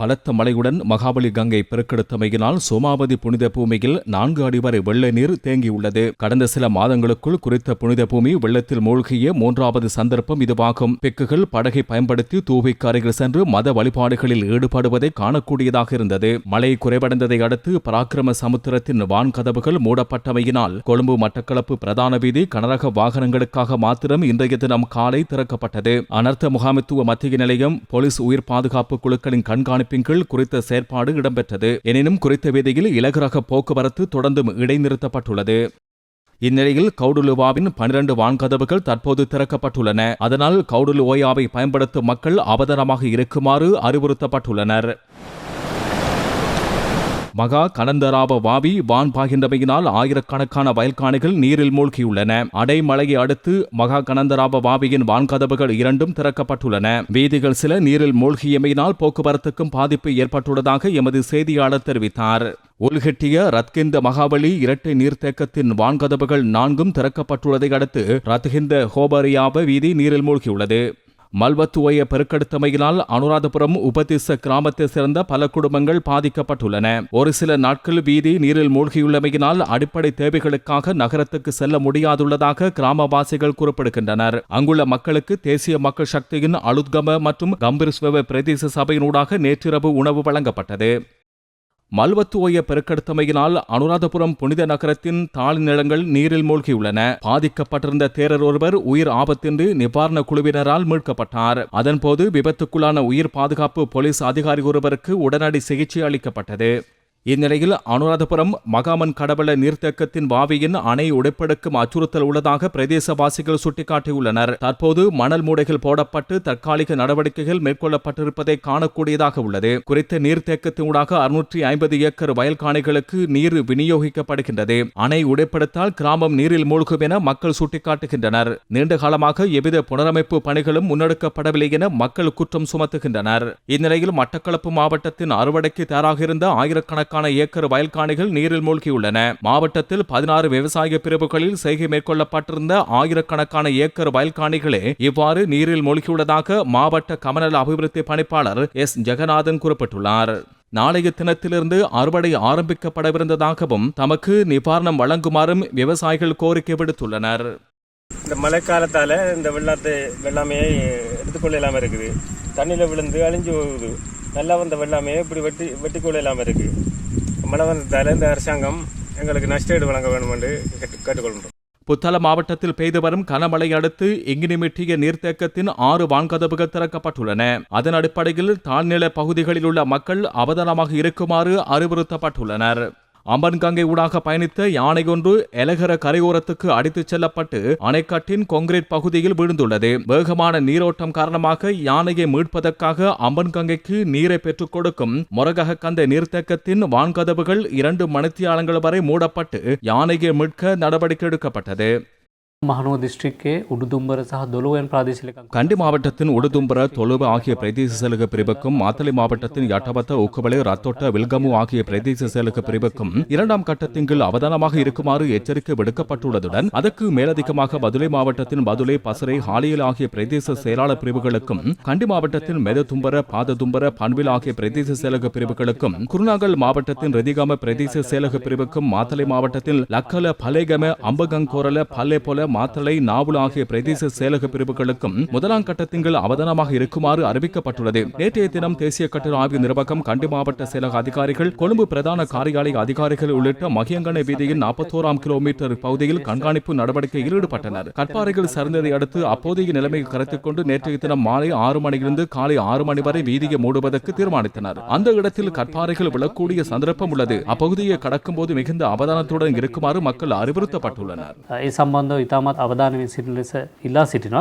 பலத்த மழையுடன் மகாபலி கங்கை பெருக்கெடுத்தமையினால் சோமாவதி புனித பூமியில் நான்கு அடி வரை வெள்ள நீர் தேங்கியுள்ளது. கடந்த சில மாதங்களுக்குள் குறித்த புனித பூமி வெள்ளத்தில் மூழ்கிய மூன்றாவது சந்தர்ப்பம் இதுவாகும். பெக்குகள் படகை பயன்படுத்தி தூவிக்கு அருகில் சென்று மத வழிபாடுகளில் ஈடுபடுவதை காணக்கூடியதாக இருந்தது. மழை குறைவடைந்ததை அடுத்து பராக்கிரம சமுத்திரத்தின் வான் கதவுகள் மூடப்பட்டமையினால் கொழும்பு மட்டக்களப்பு பிரதான வீதி கனரக வாகனங்களுக்காக மாத்திரம் இன்றைய தினம் காலை திறக்கப்பட்டது. அனர்த்த முகாமித்துவ மத்திய நிலையம் போலீஸ் உயிர் பாதுகாப்பு குழுக்களின் கண்காணிப்பு கண்காணிப்பின் கீழ் குறித்த செயற்பாடு இடம்பெற்றது. எனினும் குறித்த வீதியில் இலகுரக போக்குவரத்து தொடர்ந்தும் இடைநிறுத்தப்பட்டுள்ளது. இந்நிலையில் கவுடுலுவாவின் பனிரண்டு வான்கதவுகள் தற்போது திறக்கப்பட்டுள்ளன. அதனால் கவுடுலுவோயாவை பயன்படுத்தும் மக்கள் அவதானமாக இருக்குமாறு அறிவுறுத்தப்பட்டுள்ளனர். மகா கனந்தராப வாவி வான் பாகின்றவையினால் ஆயிரக்கணக்கான வயல்காணிகள் நீரில் மூழ்கியுள்ளன. அடைமழையை அடுத்து மகா கனந்தராப வாவியின் வான்கதவுகள் இரண்டும் திறக்கப்பட்டுள்ளன. வீதிகள் சில நீரில் மூழ்கியமையினால் போக்குவரத்துக்கும் பாதிப்பு ஏற்பட்டுள்ளதாக எமது செய்தியாளர் தெரிவித்தார். உள்கெட்டிய ரத்கிந்த மகாபலி இரட்டை நீர்த்தேக்கத்தின் வான்கதவுகள் நான்கும் திறக்கப்பட்டுள்ளதை அடுத்து ரத்கிந்த ஹோபரியாப வீதி நீரில் மூழ்கியுள்ளது. மல்வத்துவய பெருக்கெடுத்தமையினால் அனுராதபுரம் உபதிச கிராமத்தை சேர்ந்த பல குடும்பங்கள் பாதிக்கப்பட்டுள்ளன. ஒரு சில நாட்கள் வீதி நீரில் மூழ்கியுள்ளமையினால் அடிப்படை தேவைகளுக்காக நகரத்துக்கு செல்ல முடியாதுள்ளதாக கிராமவாசிகள் குறிப்பிடுகின்றனர். அங்குள்ள மக்களுக்கு தேசிய மக்கள் சக்தியின் அலுத்கம மற்றும் கம்பீர் பிரதேச சபையினூடாக நேற்றிரவு உணவு வழங்கப்பட்டது. மல்வத்துவய பெருக்கெடுத்தமையினால் அனுராதபுரம் புனித நகரத்தின் தாழ் நிலங்கள் நீரில் மூழ்கியுள்ளன. பாதிக்கப்பட்டிருந்த தேரர் ஒருவர் உயிர் ஆபத்தின்றி நிவாரண குழுவினரால் மீட்கப்பட்டார். அதன்போது விபத்துக்குள்ளான உயிர் பாதுகாப்பு போலீஸ் அதிகாரி ஒருவருக்கு உடனடி சிகிச்சை அளிக்கப்பட்டது. இந்நிலையில் அனுராதபுரம் மகாமன் கடவள நீர்த்தேக்கத்தின் வாவியின் அணை உடைப்பெடுக்கும் அச்சுறுத்தல் உள்ளதாக பிரதேசவாசிகள் சுட்டிக்காட்டியுள்ளனர். தற்போது மணல் மூடைகள் போடப்பட்டு தற்காலிக நடவடிக்கைகள் மேற்கொள்ளப்பட்டிருப்பதை காணக்கூடியதாக உள்ளது. குறித்த நீர்த்தேக்கத்தினூடாக அறுநூற்றி ஐம்பது ஏக்கர் வயல்காணிகளுக்கு நீர் விநியோகிக்கப்படுகின்றது. அணை உடைப்படுத்தால் கிராமம் நீரில் மூழ்கும் என மக்கள் சுட்டிக்காட்டுகின்றனர். நீண்ட காலமாக எவ்வித புனரமைப்பு பணிகளும் முன்னெடுக்கப்படவில்லை என மக்கள் குற்றம் சுமத்துகின்றனர். இந்நிலையில் மட்டக்களப்பு மாவட்டத்தின் அறுவடைக்கு தயாராக இருந்த ஆயிரக்கணக்கான ஆயிரக்கணக்கான ஏக்கர் வயல்காணிகள் நீரில் மூழ்கியுள்ளன. மாவட்டத்தில் பதினாறு விவசாய பிரிவுகளில் செய்கை மேற்கொள்ளப்பட்டிருந்த ஆயிரக்கணக்கான ஏக்கர் வயல்காணிகளே இவ்வாறு நீரில் மூழ்கியுள்ளதாக மாவட்ட கமநல அபிவிருத்தி பணிப்பாளர் எஸ். ஜெகநாதன் குறிப்பிட்டுள்ளார். நாளைய தினத்திலிருந்து அறுவடை ஆரம்பிக்கப்படவிருந்ததாகவும் தமக்கு நிவாரணம் வழங்குமாறும் விவசாயிகள் கோரிக்கை விடுத்துள்ளனர். இந்த மழைக்காலத்தால் இந்த வெள்ளத்தை வெள்ளாமையை எடுத்துக்கொள்ள இல்லாமல் இருக்குது. தண்ணியில் விழுந்து அழிஞ்சு போகுது. நல்லா வந்த வெள்ளாமையை இப்படி வெட்டி வெட்டிக்கொள்ள இல்லாமல் இருக்குது. மழை இந்த அரசாங்கம் எங்களுக்கு நஷ்டஈடு வழங்க வேண்டும் என்று கேட்டுக்கொள்கின்றோம். புத்தள மாவட்டத்தில் பெய்து வரும் கனமழை அடுத்து இங்கினிமிட்டிய நீர்த்தேக்கத்தின் ஆறு வான்கதவுகள் திறக்கப்பட்டுள்ளன. அதன் அடிப்படையில் தாழ்நில பகுதிகளில் உள்ள மக்கள் அவதானமாக இருக்குமாறு அறிவுறுத்தப்பட்டுள்ளனர். அம்பன்கங்கை ஊடாக பயணித்த யானை ஒன்று எலகர கரையோரத்துக்கு அடித்துச் செல்லப்பட்டு அணைக்கட்டின் கொங்கிரீட் பகுதியில் விழுந்துள்ளது. வேகமான நீரோட்டம் காரணமாக யானையை மீட்பதற்காக அம்பன்கங்கைக்கு நீரை பெற்றுக் கொடுக்கும் மொரகக கந்த நீர்த்தேக்கத்தின் வான்கதவுகள் இரண்டு மணித்தியாலங்கள் வரை மூடப்பட்டு யானையை மீட்க நடவடிக்கை எடுக்கப்பட்டது. மகனுவ டிஸ்ட்ரிக்டே உடுதும்பர சக தொலுவன் பிராதேசில கண்டி மாவட்டத்தின் உடுதும்பர தொலுவ ஆகிய பிரதேச செயலக பிரிவுக்கும் மாத்தளை மாவட்டத்தின் யட்டபத்த உக்குபலை ரத்தோட்ட வில்கமு ஆகிய பிரதேச செயலக பிரிவுக்கும் இரண்டாம் கட்டத்தின் கீழ் அவதானமாக இருக்குமாறு எச்சரிக்கை விடுக்கப்பட்டுள்ளதுடன் அதற்கு மேலதிகமாக பதுளை மாவட்டத்தின் பதுளை பசரை ஹாலியல் ஆகிய பிரதேச செயலாளர் பிரிவுகளுக்கும் கண்டி மாவட்டத்தின் மெததும்பர பாததும்பர பண்பில் ஆகிய பிரதேச செயலக பிரிவுகளுக்கும் குருநாகல் மாவட்டத்தின் ரதிகம பிரதேச செயலக பிரிவுக்கும் மாத்தளை மாவட்டத்தில் லக்கல பலேகம அம்பகங்கோரல பல்லே போல மாத்தளை நாவல் ஆகிய பிரதேச செயலக பிரிவுகளுக்கும் முதலாம் கட்ட திங்கள் அவதானமாக இருக்குமாறு அறிவிக்கப்பட்டுள்ளது. நேற்றைய தினம் தேசிய கட்டண ஆய்வு நிர்வாகம் கண்டி மாவட்ட செயலக அதிகாரிகள் கொழும்பு பிரதான காரியாலய அதிகாரிகள் உள்ளிட்ட மகியங்கனை வீதியின் நாற்பத்தோராம் கிலோமீட்டர் பகுதியில் கண்காணிப்பு நடவடிக்கையில் ஈடுபட்டனர். கட்பாறைகள் சரிந்ததை அடுத்து அப்போதைய நிலைமையை கருத்தில் கொண்டு நேற்றைய தினம் மாலை ஆறு மணியிலிருந்து காலை ஆறு மணி வரை வீதியை மூடுவதற்கு தீர்மானித்தனர். அந்த இடத்தில் கற்பாறைகள் விழக்கூடிய சந்தர்ப்பம் உள்ளது. அப்பகுதியை கடக்கும் போது மிகுந்த அவதானத்துடன் இருக்குமாறு மக்கள் அறிவுறுத்தப்பட்டுள்ளனர். ඉතාමත් අවධානමින් සිටින ලෙස ඉල්ලා සිටිනවා.